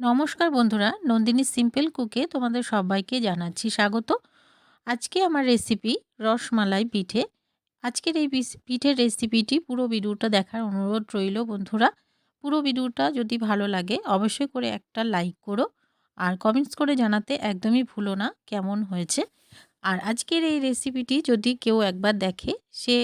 নমস্কার বন্ধুরা, নন্দিনী সিম্পল কুকে তোমাদের সবাইকে জানাচ্ছি স্বাগত। আজকে আমার রেসিপি রসমালাই পিঠে। আজকের এই পিঠের রেসিপিটি পুরো ভিডিওটা দেখার অনুরোধ রইল বন্ধুরা। পুরো ভিডিওটা যদি ভালো লাগে অবশ্যই করে একটা লাইক করো। আর কমেন্টস করে জানাতে একদমই ভুলো না কেমন হয়েছে। আর আজকের এই রেসিপিটি যদি কেউ একবার দেখে, সে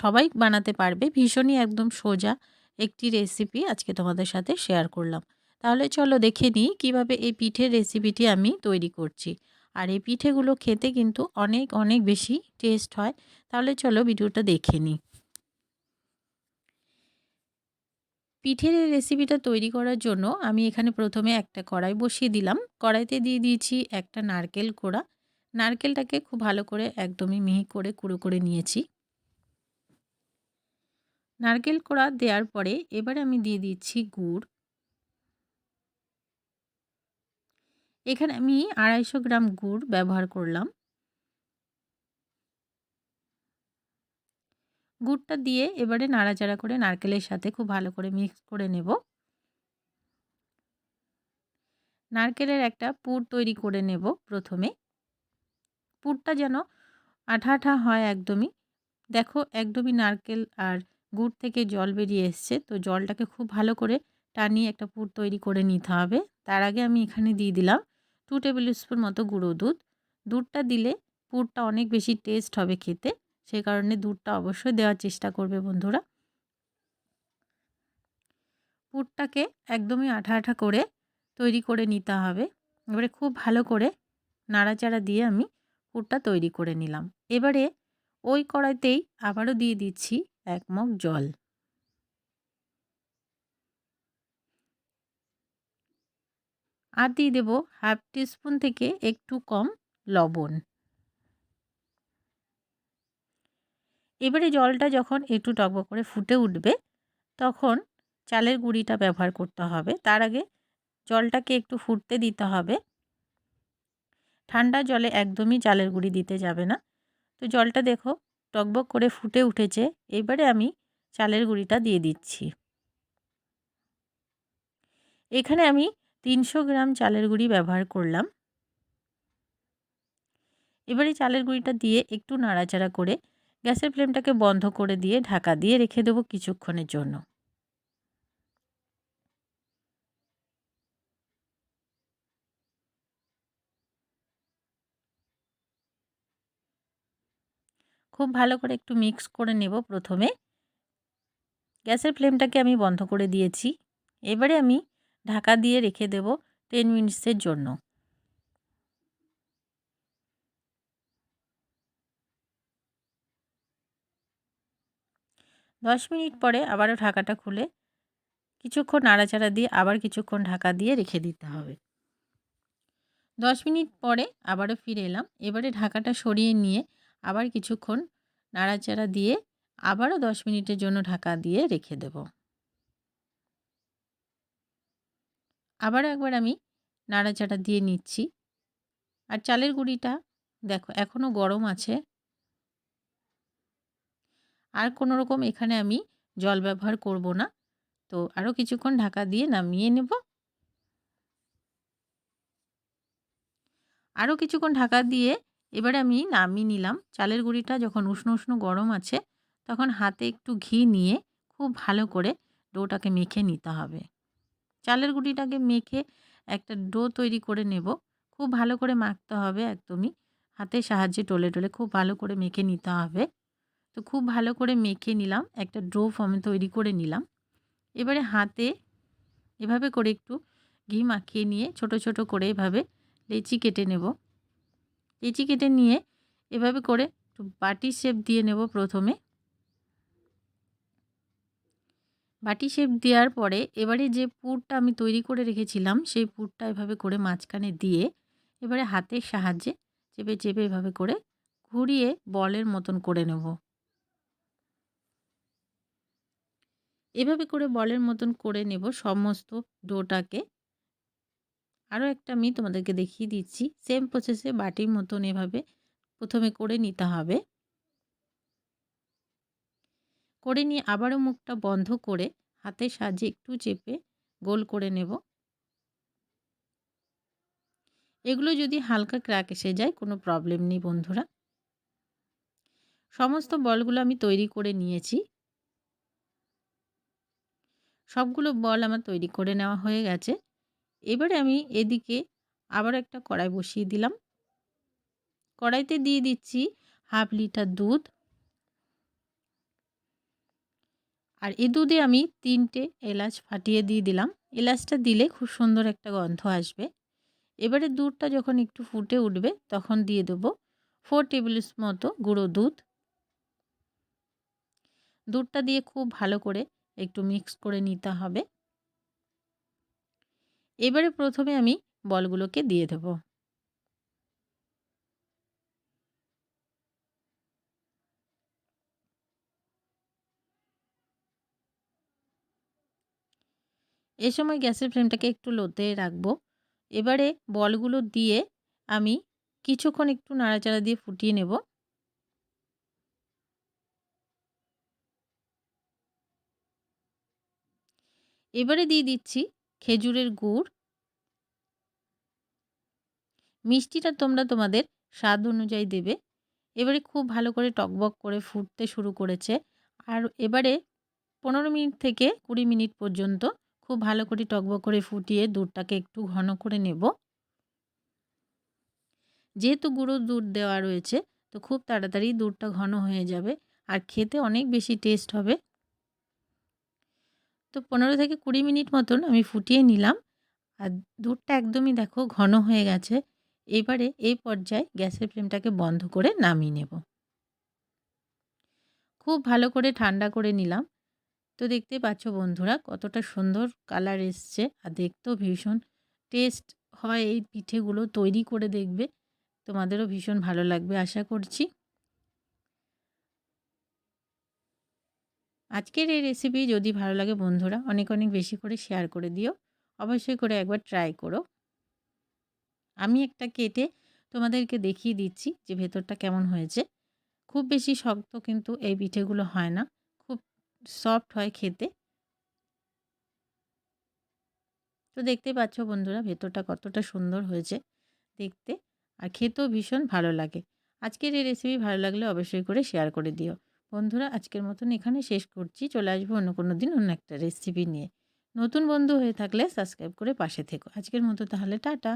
সবাই বানাতে পারবে। ভীষণই একদম সোজা একটি রেসিপি আজকে তোমাদের সাথে শেয়ার করলাম। তাহলে চলো দেখে নিই কীভাবে এই পিঠের রেসিপিটি আমি তৈরি করছি। আর এই পিঠেগুলো খেতে কিন্তু অনেক অনেক বেশি টেস্ট হয়। তাহলে চলো ভিডিওটা দেখে নিই। পিঠের এই রেসিপিটা তৈরি করার জন্য আমি এখানে প্রথমে একটা কড়াই বসিয়ে দিলাম। কড়াইতে দিয়ে দিয়েছি একটা নারকেল কোড়া। নারকেলটাকে খুব ভালো করে একদমই মিহি করে কুড়ো করে নিয়েছি। নারকেল কোড়া দেওয়ার পরে এবারে আমি দিয়ে দিচ্ছি গুড়। এখানে আমি আড়াইশো গ্রাম গুড় ব্যবহার করলাম। গুড়টা দিয়ে এবারে নাড়াচাড়া করে নারকেলের সাথে খুব ভালো করে মিক্স করে নেব। নারকেলের একটা পুর তৈরি করে নেব প্রথমে। পুরটা যেন আঠা আঠা হয় একদমই। দেখো একদমই নারকেল আর গুড় থেকে জল বেরিয়ে এসছে, তো জলটাকে খুব ভালো করে টানিয়ে একটা পুর তৈরি করে নিতে হবে। তার আগে আমি এখানে দিয়ে দিলাম টু টেবিল স্পুন মতো গুঁড়ো দুধ। দুধটা দিলে পুরটা অনেক বেশি টেস্ট হবে খেতে সেই কারণে দুধটা অবশ্যই দেওয়ার চেষ্টা করবে বন্ধুরা। পুরটাকে একদমই আঠা আঠা করে তৈরি করে নিতে হবে। এবারে খুব ভালো করে নাড়াচাড়া দিয়ে আমি পুরটা তৈরি করে নিলাম। এবারে ওই কড়াইতেই আবারও দিয়ে দিচ্ছি এক মগ জল। আর দিয়ে দেবো হাফ টিস্পুন থেকে একটু কম লবণ। এবারে জলটা যখন একটু টকবক করে ফুটে উঠবে, তখন চালের গুঁড়িটা ব্যবহার করতে হবে। তার আগে জলটাকে একটু ফুটতে দিতে হবে। ঠান্ডা জলে একদমই চালের গুঁড়ি দিতে যাবে না। তো জলটা দেখো টকবক করে ফুটে উঠেছে। এবারে আমি চালের গুঁড়িটা দিয়ে দিচ্ছি। এখানে আমি তিনশো গ্রাম চালের গুঁড়ি ব্যবহার করলাম। এবারে চালের গুঁড়িটা দিয়ে একটু নাড়াচাড়া করে গ্যাসের ফ্লেমটাকে বন্ধ করে দিয়ে ঢাকা দিয়ে রেখে দেবো কিছুক্ষণের জন্য। খুব ভালো করে একটু মিক্স করে নেব প্রথমে। গ্যাসের ফ্লেমটাকে আমি বন্ধ করে দিয়েছি। এবারে আমি ঢাকা দিয়ে রেখে দেব টেন মিনিটসের জন্য। দশ মিনিট পরে আবারও ঢাকাটা খুলে কিছুক্ষণ নাড়াচাড়া দিয়ে আবার কিছুক্ষণ ঢাকা দিয়ে রেখে দিতে হবে। দশ মিনিট পরে আবারও ফিরে এলাম। এবারে ঢাকাটা সরিয়ে নিয়ে আবার কিছুক্ষণ নাড়াচাড়া দিয়ে আবারও দশ মিনিটের জন্য ঢাকা দিয়ে রেখে দেব। আবারও একবার আমি নাড়াচাড়া দিয়ে নিচ্ছি। আর চালের গুঁড়িটা দেখো, এখনও গরম আছে। আর কোনো রকম এখানে আমি জল ব্যবহার করব না। তো আরও কিছুক্ষণ ঢাকা দিয়ে নামিয়ে নেব। আরও কিছুক্ষণ ঢাকা দিয়ে এবারে আমি নামিয়ে নিলাম। চালের গুঁড়িটা যখন উষ্ণ উষ্ণ গরম আছে, তখন হাতে একটু ঘি নিয়ে খুব ভালো করে ডোটাকে মেখে নিতে হবে। চালের গুঁড়িটাকে মেখে একটা ডো তৈরি করে নেব। খুব ভালো করে মাখতে হবে একদমই। হাতের সাহায্যে টলে টলে খুব ভালো করে মেখে নিতে হবে। তো খুব ভালো করে মেখে নিলাম, একটা ড্রো ফর্মে তৈরি করে নিলাম। এবারে হাতে এভাবে করে একটু ঘি মাখিয়ে নিয়ে ছোট ছোট করে এভাবে লেচি কেটে নেব। লেচি কেটে নিয়ে এভাবে করে একটু বাটি শেপ দিয়ে নেব প্রথমে। বাটি শেপ দেওয়ার পরে এবারে যে পুরটা আমি তৈরি করে রেখেছিলাম, সেই পুরটা এভাবে করে মাঝখানে দিয়ে এবারে হাতের সাহায্যে চেপে চেপে এভাবে করে ঘুরিয়ে বলের মতন করে নেব। এভাবে করে বলের মতন করে নেব সমস্ত ডোটাকে। আরও একটা আমি তোমাদেরকে দেখিয়ে দিচ্ছি সেম প্রসেসে বাটির মতন এভাবে প্রথমে করে নিতে হবে। করে নিয়ে আবারও মুখটা বন্ধ করে হাতের সাহায্যে একটু চেপে গোল করে নেব। এগুলো যদি হালকা ক্র্যাক এসে যায়, কোনো প্রবলেম নেই বন্ধুরা। সমস্ত বলগুলো আমি তৈরি করে নিয়েছি। সবগুলো বল আমার তৈরি করে নেওয়া হয়ে গেছে। এবারে আমি এদিকে আবার একটা কড়াই বসিয়ে দিলাম। কড়াইতে দিয়ে দিচ্ছি হাফ লিটার দুধ আর এ দুধে আমি তিনটে এলাচ ফাটিয়ে দিয়ে দিলাম। এলাচটা দিলে খুব সুন্দর একটা গন্ধ আসবে। এবারে দুধটা যখন একটু ফুটে উঠবে, তখন দিয়ে দেবো ফোর টেবিল মতো গুঁড়ো দুধ। দুধটা দিয়ে খুব ভালো করে একটু মিক্স করে নিতে হবে। এবারে প্রথমে আমি বলগুলোকে দিয়ে দেবো। এ সময় গ্যাসের ফ্লেমটাকে একটু লোতে রাখব। এবারে বলগুলো দিয়ে আমি কিছুক্ষণ একটু নাড়াচাড়া দিয়ে ফুটিয়ে নেব। এবারে দিয়ে দিচ্ছি খেজুরের গুড়। মিষ্টিটা তোমরা তোমাদের স্বাদ অনুযায়ী দেবে। এবারে খুব ভালো করে টকবক করে ফুটতে শুরু করেছে। আর এবারে পনেরো মিনিট থেকে কুড়ি মিনিট পর্যন্ত খুব ভালো করে টকবক করে ফুটিয়ে দুধটাকে একটু ঘন করে নেব। যেহেতু গুঁড়ো দুধ দেওয়া রয়েছে, তো খুব তাড়াতাড়ি দুধটা ঘন হয়ে যাবে আর খেতে অনেক বেশি টেস্ট হবে। তো পনেরো থেকে কুড়ি মিনিট মতন আমি ফুটিয়ে নিলাম আর দুধটা একদমই দেখো ঘন হয়ে গেছে। এবারে এই পর্যায়ে গ্যাসের ফ্লেমটাকে বন্ধ করে নামিয়ে নেব। খুব ভালো করে ঠান্ডা করে নিলাম। তো দেখতে পাচ্ছ বন্ধুরা, কতটা সুন্দর কালার এসছে। আর দেখতেও ভীষণ টেস্ট হয় এই পিঠেগুলো, তৈরি করে দেখবে। তোমাদেরও ভীষণ ভালো লাগবে, আশা করছি। আজকের এই রেসিপি যদি ভালো লাগে বন্ধুরা, অনেক অনেক বেশি করে শেয়ার করে দিও। অবশ্যই করে একবার ট্রাই করো। আমি একটা কেটে তোমাদেরকে দেখিয়ে দিচ্ছি যে ভেতরটা কেমন হয়েছে। খুব বেশি শক্ত কিন্তু এই পিঠেগুলো হয় না। সফট হয় খেতে। তো দেখতে পাচ্ছ বন্ধুরা ভেতরটা কতটা সুন্দর হয়েছে দেখতে। আর খেতেও ভীষণ ভালো লাগে। আজকের এই রেসিপি ভালো লাগলে অবশ্যই করে শেয়ার করে দিও। বন্ধুরা আজকের মতন এখানে শেষ করছি। চলে আসব অন্য কোনো দিন অন্য একটা রেসিপি নিয়ে। নতুন বন্ধু হয়ে থাকলে সাবস্ক্রাইব করে পাশে থেকো। আজকের মতো তাহলে টাটা।